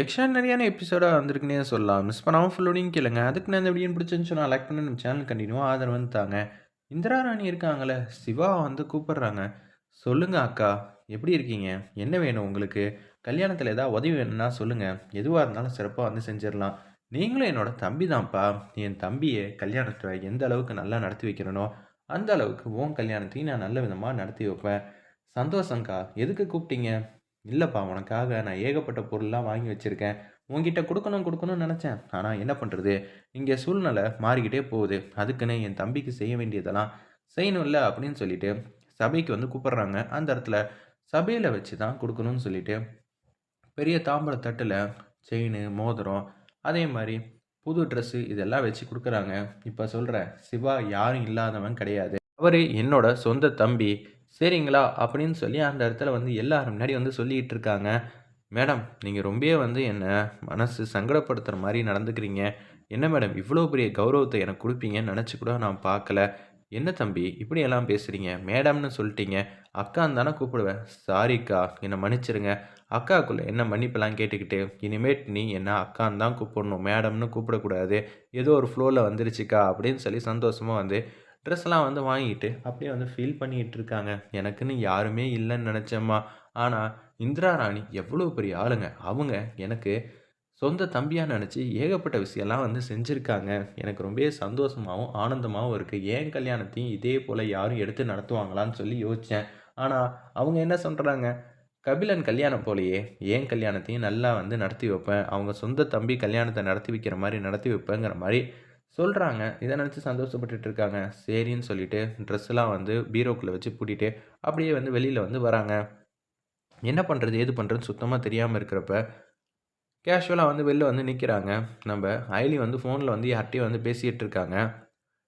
எக்ஸ்ட்ரானரியான எபிசோடாக வந்திருக்குன்னே சொல்லலாம். மிஸ் பண்ணாமல் ஃபுல்லோடையும் கேளுங்க அதுக்கு நான் இந்த வீடியோ பிடிச்சிருந்துச்சு நான் லைக் பண்ணி நம்ம சேனல் கண்டினியூவாக ஆதரவு தாங்க. இந்திரா ராணி இருக்காங்களே சிவா வந்து கூப்பிடுறாங்க. சொல்லுங்கள் அக்கா எப்படி இருக்கீங்க? என்ன வேணும் உங்களுக்கு? கல்யாணத்தில் ஏதாவது உதவி வேணும்னா சொல்லுங்கள் எதுவாக இருந்தாலும் சிறப்பாக வந்து செஞ்சிடலாம். நீங்களும் என்னோட தம்பி தான்ப்பா என் தம்பியை கல்யாணத்தை எந்த அளவுக்கு நல்லா நடத்தி வைக்கிறனோ அந்த அளவுக்கு உன் கல்யாணத்தையும் நான் நல்ல விதமாக நடத்தி வைப்பேன். சந்தோஷங்க்கா எதுக்கு கூப்பிட்டீங்க? இல்லைப்பா உனக்காக நான் ஏகப்பட்ட பொருள்லாம் வாங்கி வச்சுருக்கேன். உங்ககிட்ட கொடுக்கணும் கொடுக்கணும்னு நினச்சேன். ஆனால் என்ன பண்ணுறது இங்கே சூழ்நிலை மாறிக்கிட்டே போகுது. அதுக்குன்னு என் தம்பிக்கு செய்ய வேண்டியதெல்லாம் செய்யணும்ல அப்படின்னு சொல்லிட்டு சபைக்கு வந்து கூப்பிட்றாங்க. அந்த இடத்துல சபையில் வச்சு தான் கொடுக்கணும்னு சொல்லிட்டு பெரிய தாம்பர தட்டில் செயின் மோதிரம் அதே மாதிரி புது ட்ரெஸ்ஸு இதெல்லாம் வச்சு கொடுக்குறாங்க. இப்போ சொல்கிறேன் சிவா யாரும் இல்லாதவன் கிடையாது. அவர் என்னோட சொந்த தம்பி. சரிங்களா? அப்படின்னு சொல்லி அந்த இடத்துல வந்து எல்லாரும் முன்னாடி வந்து சொல்லிகிட்டு இருக்காங்க. மேடம் நீங்கள் ரொம்பவே வந்து என்னை மனசு சங்கடப்படுத்துகிற மாதிரி நடந்துக்கிறீங்க. என்ன மேடம் இவ்வளோ பெரிய கௌரவத்தை எனக்கு கொடுப்பீங்கன்னு நினச்சி கூட நான் பார்க்கல. என்ன தம்பி இப்படியெல்லாம் பேசுகிறீங்க மேடம்னு சொல்லிட்டீங்க. அக்கான்னு தானே கூப்பிடுவேன். சாரிக்கா என்னை மன்னிச்சிருங்க. அக்காக்குள்ளே என்ன மன்னிப்பெல்லாம் கேட்டுக்கிட்டு இனிமேட் நீ என்ன அக்கான்னு தான் கூப்பிடணும். மேடம்னு கூப்பிடக்கூடாது. ஏதோ ஒரு ஃப்ளோவில் வந்துருச்சுக்கா? அப்படின்னு சொல்லி சந்தோஷமாக வந்து ட்ரெஸ்லாம் வந்து வாங்கிட்டு அப்படியே வந்து ஃபீல் பண்ணிகிட்டு இருக்காங்க எனக்குன்னு யாருமே இல்லைன்னு நினச்சேம்மா. ஆனால் இந்திரா ராணி எவ்வளோ பெரிய ஆளுங்க. அவங்க எனக்கு சொந்த தம்பியாக நினச்சி ஏகப்பட்ட விஷயம்லாம் வந்து செஞ்சுருக்காங்க. எனக்கு ரொம்பவே சந்தோஷமாகவும் ஆனந்தமாகவும் இருக்குது ஏன் கல்யாணத்தையும் இதே போல் யாரும் எடுத்து நடத்துவாங்களான்னு சொல்லி யோசித்தேன் ஆனால் அவங்க என்ன சொல்கிறாங்க கபிலன் கல்யாணம் போலையே ஏன் கல்யாணத்தையும் நல்லா வந்து நடத்தி வைப்பேன். அவங்க சொந்த தம்பி கல்யாணத்தை நடத்தி வைக்கிற மாதிரி நடத்தி வைப்பேங்கிற மாதிரி சொல்கிறாங்க இதை நினச்சி சந்தோஷப்பட்டுட்டு இருக்காங்க. சரின்னு சொல்லிட்டு ட்ரெஸ்ஸெலாம் வந்து பீரோக்குள்ளே வச்சு பூட்டிட்டு அப்படியே வந்து வெளியில் வந்து வராங்க. என்ன பண்ணுறது ஏது பண்ணுறதுன்னு சுத்தமாக தெரியாமல் இருக்கிறப்ப கேஷுவலாக வந்து வெளில வந்து நிற்கிறாங்க நம்ம ஐலி வந்து ஃபோனில் வந்து யார்கிட்டையும் வந்து பேசிகிட்டு இருக்காங்க.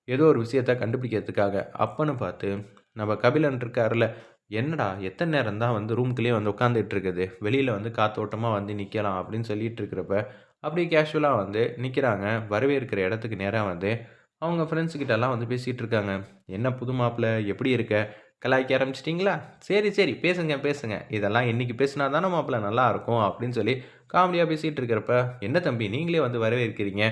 ஏதோ ஒரு விஷயத்த கண்டுபிடிக்கிறதுக்காக. அப்பன்னு பார்த்து நம்ம கபிலன் இருக்காருல என்னடா எத்தனை நேரம் தான் வந்து ரூம்குள்ளேயே வந்து உட்காந்துட்டு இருக்குது வெளியில் வந்து காத்தோட்டமாக வந்து நிற்கலாம் அப்படின்னு சொல்லிட்டு இருக்கிறப்ப அப்படியே கேஷுவலாக வந்து நிற்கிறாங்க வரவேற்கிற இடத்துக்கு நேராக வந்து அவங்க ஃப்ரெண்ட்ஸுக்கிட்டலாம் வந்து பேசிகிட்டு இருக்காங்க. என்ன புது மாப்பிள்ள எப்படி இருக்க? கலாய்க்க ஆரம்பிச்சிட்டிங்களா? சரி சரி பேசுங்க பேசுங்க. இதெல்லாம் இன்றைக்கி பேசினா தானே மாப்பிள்ள நல்லா இருக்கும் அப்படின்னு சொல்லி காமெடியாக பேசிகிட்டு இருக்கிறப்ப என்ன தம்பி நீங்களே வந்து வரவேற்கிறீங்க.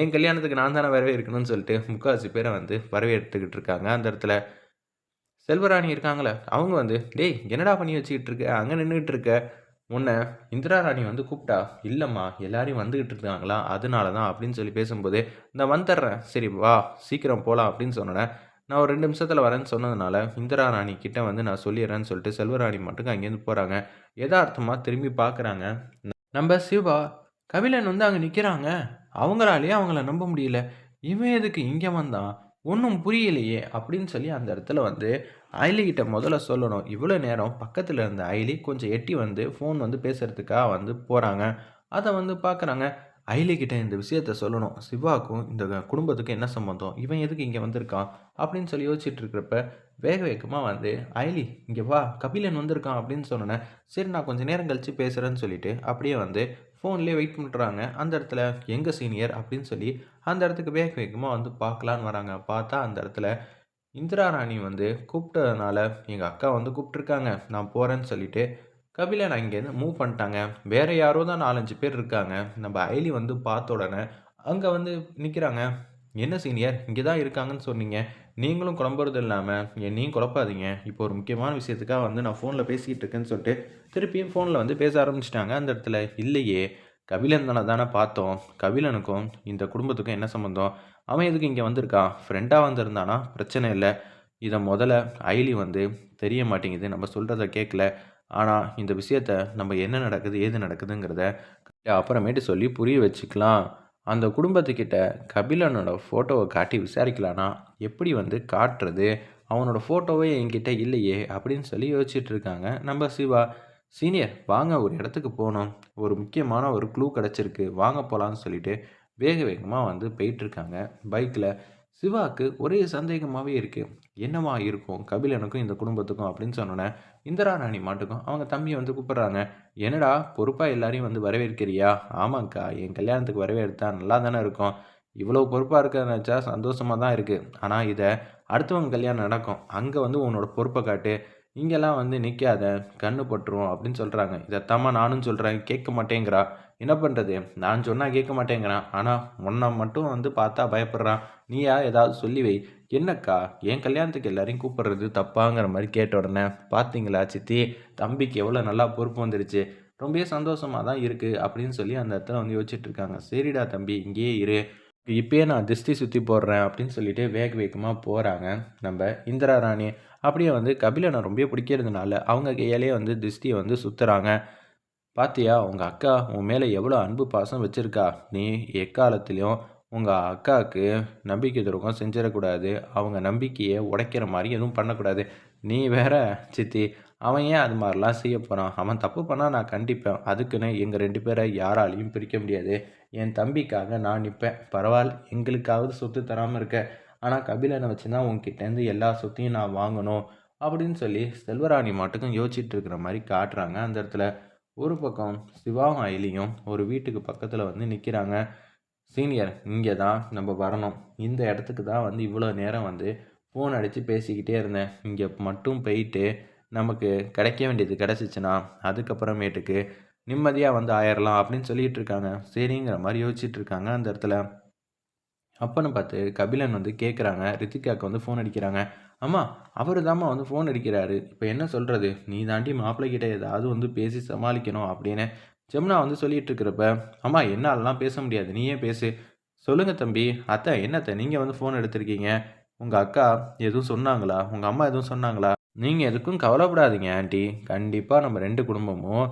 என் கல்யாணத்துக்கு நான் தானே வரவேற்கணும்னு சொல்லிட்டு முக்கால்வாசி பேரை வந்து வரவேற்றுக்கிட்டு இருக்காங்க அந்த இடத்துல. செல்வராணி இருக்காங்களே அவங்க வந்து டேய் என்னடா பண்ணி வச்சுக்கிட்டு இருக்க? அங்கே நின்றுட்டு இருக்க? உன்னை இந்திரா ராணி வந்து கூப்பிட்டா இல்லைம்மா எல்லாரையும் வந்துக்கிட்டு இருக்காங்களா? அதனால தான் அப்படின்னு சொல்லி பேசும்போது நான் வந்துடுறேன். சரி வா சீக்கிரம் போகலாம் அப்படின்னு சொன்னேன் நான் ஒரு ரெண்டு நிமிஷத்தில் வரேன்னு சொன்னதுனால இந்திரா ராணி கிட்டே வந்து நான் சொல்லிடுறேன்னு சொல்லிட்டு செல்வராணி மட்டும் அங்கேருந்து போகிறாங்க எதார்த்தமாக திரும்பி பார்க்குறாங்க நம்ம சிவா கபிலன் வந்து அங்கே நிற்கிறாங்க அவங்களாலேயே அவங்கள நம்ப முடியல. இவன் எதுக்கு இங்கே வந்தான்? ஒன்றும் புரியலையே அப்படின்னு சொல்லி அந்த இடத்துல வந்து ஐலிகிட்ட முதல்ல சொல்லணும். இவ்வளோ நேரம் பக்கத்தில் இருந்த ஐலி கொஞ்சம் எட்டி வந்து ஃபோன் வந்து பேசுகிறதுக்காக வந்து போகிறாங்க அதை வந்து பார்க்குறாங்க ஐலிகிட்ட இந்த விஷயத்த சொல்லணும். சிவாக்கும் இந்த குடும்பத்துக்கும் என்ன சம்மந்தம் இவன் எதுக்கு இங்கே வந்திருக்கான்? அப்படின்னு சொல்லி யோசிச்சுட்டு இருக்கிறப்ப வேக வேகமாக வந்து ஐலி இங்கே வா. கபிலன் வந்திருக்கான் அப்படின்னு சொன்னேன் சரி நான் கொஞ்சம் நேரம் கழித்து பேசுகிறேன்னு சொல்லிட்டு அப்படியே வந்து ஃபோன்லேயே வெயிட் பண்ணுறாங்க அந்த இடத்துல எங்கள் சீனியர் அப்படின்னு சொல்லி அந்த இடத்துக்கு வேக வேகமாக வந்து பார்க்கலான்னு வராங்க. பார்த்தா அந்த இடத்துல இந்திரா ராணி வந்து கூப்பிட்டதுனால எங்கள் அக்கா வந்து கூப்பிட்ருக்காங்க நான் போகிறேன்னு சொல்லிட்டு கபிலன் அங்கேருந்து மூவ் பண்ணிட்டாங்க. வேறு யாரோ தான் நாலஞ்சு பேர் இருக்காங்க. நம்ம ஐலி வந்து பார்த்த உடனே அங்கே வந்து நிற்கிறாங்க என்ன சீனியர்? இங்கே தான் இருக்காங்கன்னு சொன்னீங்க. நீங்களும் குழம்புறது இல்லாமல் என்னையும் குழப்பாதீங்க. இப்போ ஒரு முக்கியமான விஷயத்துக்காக வந்து நான் ஃபோனில் பேசிக்கிட்டு இருக்கேன்னு சொல்லிட்டு திருப்பியும் ஃபோனில் வந்து பேச ஆரம்பிச்சிட்டாங்க அந்த இடத்துல. இல்லையே கபிலன் தானே தானே பார்த்தோம். கபிலனுக்கும் இந்த குடும்பத்துக்கும் என்ன சம்மந்தம் அவன் எதுக்கு இங்கே வந்திருக்கான் ஃப்ரெண்டாக வந்திருந்தானா? பிரச்சனை இல்லை. இதை முதல்ல ஐலி வந்து தெரிய மாட்டேங்குது. நம்ம சொல்கிறத கேட்கல. ஆனால் இந்த விஷயத்த நம்ம என்ன நடக்குது ஏது நடக்குதுங்கிறத அப்புறமேட்டு சொல்லி புரிய வச்சுக்கலாம். அந்த குடும்பத்துக்கிட்ட கபிலனோட ஃபோட்டோவை காட்டி விசாரிக்கலான்னா எப்படி வந்து காட்டுறது? அவனோட ஃபோட்டோவே என்கிட்ட இல்லையே அப்படின்னு சொல்லி யோசிச்சுட்டு இருக்காங்க. நம்ம சிவா சீனியர் வாங்க ஒரு இடத்துக்கு போகணும். ஒரு முக்கியமான ஒரு க்ளூ கிடச்சிருக்கு. வாங்க போகலான்னு சொல்லிட்டு வேக வேகமாக வந்து போயிட்டுருக்காங்க பைக்கில் சிவாவுக்கு ஒரே சந்தேகமாகவே இருக்குது என்னவா இருக்கும்? கபிலனுக்கும் இந்த குடும்பத்துக்கும் அப்படின்னு சொன்னோன்னே இந்திரா ராணி மாட்டுக்கும் அவங்க தம்பியை வந்து கூப்பிட்றாங்க. என்னடா பொறுப்பாக எல்லாரையும் வந்து வரவேற்கிறியா? ஆமாங்க்கா என் கல்யாணத்துக்கு வரவேற்தா நல்லா தானே இருக்கும். இவ்வளோ பொறுப்பாக இருக்கிறத நினச்சா சந்தோஷமாக தான் இருக்குது ஆனால் இதை அடுத்தவங்க கல்யாணம் நடக்கும். அங்கே வந்து உன்னோட பொறுப்பை காட்டு. இங்கெல்லாம் வந்து நிற்காத கண்ணு பட்டுரும் அப்படின்னு சொல்கிறாங்க இதைத்தாம்மா நானும் சொல்கிறேன் கேட்க மாட்டேங்கிறா. என்ன பண்ணுறது நான் சொன்னால் கேட்க மாட்டேங்கிறான். ஆனால் உன்னை மட்டும் வந்து பார்த்தா பயப்படுறான். நீயா ஏதாவது சொல்லி வை. என்னக்கா என் கல்யாணத்துக்கு எல்லாரையும் கூப்பிடுறது தப்பாங்கிற மாதிரி கேட்ட உடனே பார்த்தீங்களா சித்தி தம்பிக்கு எவ்வளோ நல்லா பொறுப்பு வந்துருச்சு ரொம்ப சந்தோஷமாக தான் இருக்குது அப்படின்னு சொல்லி அந்த இடத்துல வந்து யோசிச்சுட்டு இருக்காங்க. சரிடா தம்பி இங்கேயே இரு இப்பயே நான் திருஷ்டி சுற்றி போடுறேன் அப்படின்னு சொல்லிட்டு வேக வேகமாக போகிறாங்க நம்ம இந்திரா ராணி அப்படியே வந்து கபிலனை ரொம்ப பிடிக்கிறதுனால அவங்க கையாலேயே வந்து திருஷ்டியை வந்து சுற்றுறாங்க பாத்தியா உங்கள் அக்கா உன் மேலே எவ்வளோ அன்பு பாசம் வச்சுருக்கா நீ எக்காலத்துலேயும் உங்கள் அக்காவுக்கு நம்பிக்கை துரோகம் செஞ்சிடக்கூடாது. அவங்க நம்பிக்கையை உடைக்கிற மாதிரி எதுவும் பண்ணக்கூடாது. நீ வேற சித்தி அவன் ஏன் அது மாதிரிலாம் செய்ய போகிறான் அவன் தப்பு பண்ணால் நான் கண்டிப்பேன். அதுக்குன்னு எங்கள் ரெண்டு பேரை யாராலையும் பிரிக்க முடியாது. என் தம்பிக்காக நான் நிற்பேன் பரவாயில்ல எங்களுக்காவது சொத்து தராமல் இருக்க. ஆனால் கபிலனை வச்சு தான் உங்ககிட்டேருந்து எல்லா சொத்தையும் நான் வாங்கணும் அப்படின்னு சொல்லி செல்வராணி மட்டுக்கும் யோசிச்சுட்டு இருக்கிற மாதிரி காட்டுறாங்க அந்த இடத்துல. ஒரு பக்கம் சிவாவும் அயிலியும் ஒரு வீட்டுக்கு பக்கத்தில் வந்து நிற்கிறாங்க சீனியர் இங்கே தான் நம்ம வரணும். இந்த இடத்துக்கு தான் வந்து இவ்வளோ நேரம் வந்து ஃபோன் அடித்து பேசிக்கிட்டே இருந்தேன். இங்கே மட்டும் போயிட்டு நமக்கு கிடைக்க வேண்டியது கிடச்சிச்சின்னா அதுக்கப்புறமேட்டுக்கு நிம்மதியாக வந்து ஆயிடலாம் அப்படின்னு சொல்லிகிட்டு இருக்காங்க. சரிங்கிற மாதிரி யோசிச்சுட்டு இருக்காங்க அந்த இடத்துல. அப்பன்னு பார்த்து கபிலன் வந்து கேட்குறாங்க ரித்திகாவுக்கு வந்து ஃபோன் அடிக்கிறாங்க. அம்மா அவர் தாம்மா வந்து ஃபோன் அடிக்கிறாரு. இப்போ என்ன சொல்கிறது நீ தாண்டி மாப்பிள்ளைக்கிட்ட ஏதாவது வந்து பேசி சமாளிக்கணும் அப்படின்னு ஜெமுனா வந்து சொல்லிட்டு இருக்கிறப்ப அம்மா என்னாலலாம் பேச முடியாது. நீயே பேசு. சொல்லுங்கள் தம்பி. அத்தை என்னத்தை நீங்கள் வந்து ஃபோன் எடுத்திருக்கீங்க. உங்கள் அக்கா எதுவும் சொன்னாங்களா? உங்கள் அம்மா எதுவும் சொன்னாங்களா? நீங்கள் எதுக்கும் கவலைப்படாதீங்க ஆண்டி. கண்டிப்பாக நம்ம ரெண்டு குடும்பமும்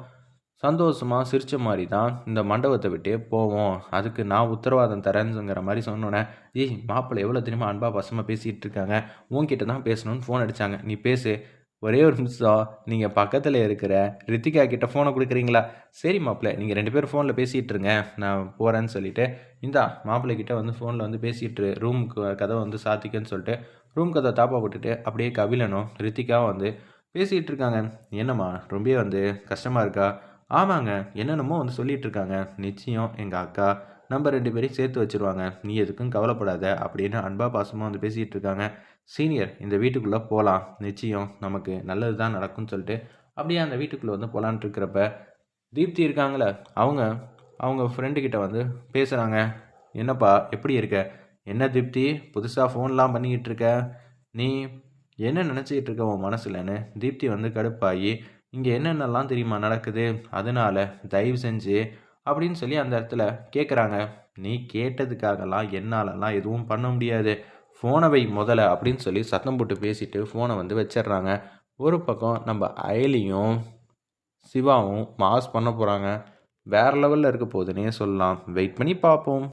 சந்தோஷமாக சிரித்த மாதிரி தான் இந்த மண்டபத்தை விட்டே போவோம். அதுக்கு நான் உத்தரவாதம் தரேன்னுங்கிற மாதிரி சொன்னோன்னே ஏய் மாப்பிள்ளை எவ்வளோ தெரியுமா அன்பா பசமாக பேசிகிட்டு இருக்காங்க. உன்கிட்ட தான் பேசணும்னு ஃபோன் அடித்தாங்க நீ பேசு. ஒரே ஒரு நிமிஷம் நீங்கள் பக்கத்தில் இருக்கிற ரித்திகா கிட்டே ஃபோனை கொடுக்குறீங்களா? சரி மாப்பிள்ளை நீங்கள் ரெண்டு பேரும் ஃபோனில் பேசிகிட்டு இருங்க நான் போகிறேன்னு சொல்லிவிட்டு இந்தா மாப்பிள்ளை கிட்டே வந்து ஃபோனில் வந்து பேசிகிட்டு ரூமுக்கு கதை வந்து சாத்திக்கன்னு சொல்லிட்டு ரூம் கதை தாப்பா போட்டுட்டு அப்படியே கபிலனும் ரித்திகாவும் வந்து பேசிகிட்டு இருக்காங்க. என்னம்மா ரொம்ப வந்து கஷ்டமாக இருக்கா? ஆமாங்க என்னென்னமோ வந்து சொல்லிகிட்டு இருக்காங்க. நிச்சயம் எங்கள் அக்கா நம்ம ரெண்டு பேரையும் சேர்த்து வச்சுருவாங்க. நீ எதுக்கும் கவலைப்படாத அப்படின்னு அன்பா பாசமாக வந்து பேசிகிட்டு இருக்காங்க. சீனியர் இந்த வீட்டுக்குள்ளே போகலாம் நிச்சயம் நமக்கு நல்லது தான் நடக்கும்னு சொல்லிட்டு அப்படியே அந்த வீட்டுக்குள்ளே வந்து போகலான்ட்டு இருக்கிறப்ப தீப்தி இருக்காங்களே அவங்க அவங்க ஃப்ரெண்டுக்கிட்ட வந்து பேசுகிறாங்க என்னப்பா எப்படி இருக்க? என்ன தீப்தி புதுசாக ஃபோன்லாம் பண்ணிக்கிட்டு இருக்க? நீ என்ன நினச்சிக்கிட்டு இருக்க உன் மனசுலன்னு தீப்தி வந்து கடுப்பாகி இங்கே என்னென்னலாம் தெரியுமா நடக்குது? அதனால் தயவு செஞ்சு அப்படின்னு சொல்லி அந்த இடத்துல கேட்குறாங்க நீ கேட்டதுக்காகலாம் என்னாலலாம் எதுவும் பண்ண முடியாது. ஃபோனை வை முதல்ல அப்படின்னு சொல்லி சத்தம் போட்டு பேசிட்டு ஃபோனை வந்து வச்சிடுறாங்க. ஒரு பக்கம் நம்ம அயலியும் சிவாவும் மாஸ் பண்ண போகிறாங்க வேறு லெவலில் இருக்க போகுதுன்னே சொல்லலாம். வெயிட் பண்ணி பார்ப்போம்.